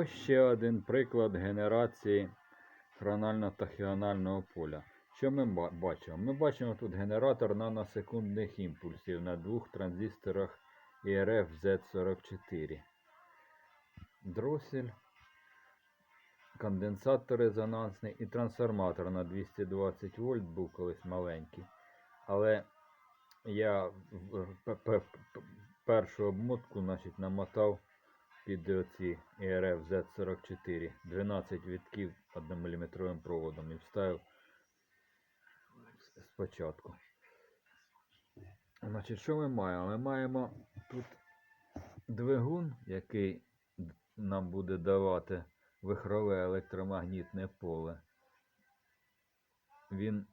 Ось ще один приклад генерації хронально-тахіонального поля. Що ми бачимо? Ми бачимо тут генератор наносекундних імпульсів на двох транзисторах ERF Z44. Дросель, конденсатор резонансний і трансформатор на 220 вольт був колись маленький. Але я першу обмотку значить, намотав під оці ERF Z44 12 вітків 1 мм проводом і вставив спочатку. Значить, що ми маємо? Ми маємо тут двигун, який нам буде давати вихрове електромагнітне поле. Він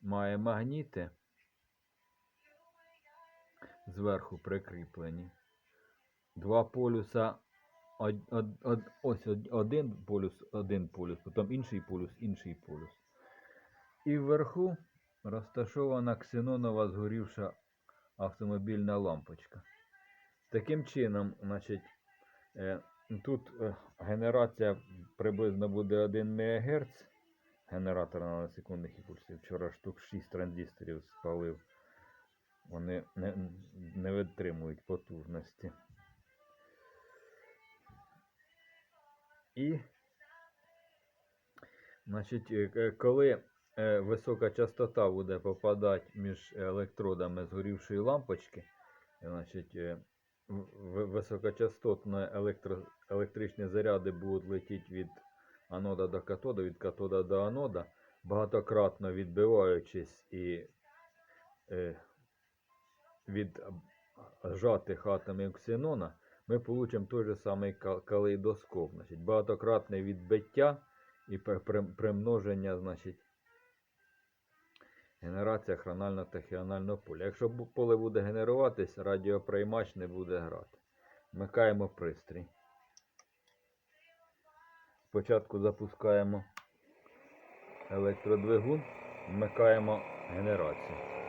має магніти зверху прикріплені. Два полюса. ось один полюс, один полюс, потім інший полюс, інший полюс. І вверху розташована ксенонова згорівша автомобільна лампочка. Таким чином, значить, е, тут е, генерація приблизно буде 1 МГц. Генератор на секундних імпульсів. Вчора штук 6 транзисторів спалив. Вони не, не витримують потужності. І, значить, е, коли е, висока частота буде попадати між електродами згорівшої лампочки, значить, е, високочастотні електро, електричні заряди будуть летіти від анода до катода, від катода до анода, багатократно відбиваючись і від а, зжатих атомів ксенона, ми получимо той же самий ка- калейдоскоп. Значить, багатократне відбиття і при- при- примноження, значить, генерація хронально-тахіонального поля. Якщо поле буде генеруватись, радіоприймач не буде грати. Вмикаємо пристрій. Спочатку запускаємо електродвигун, вмикаємо генерацію.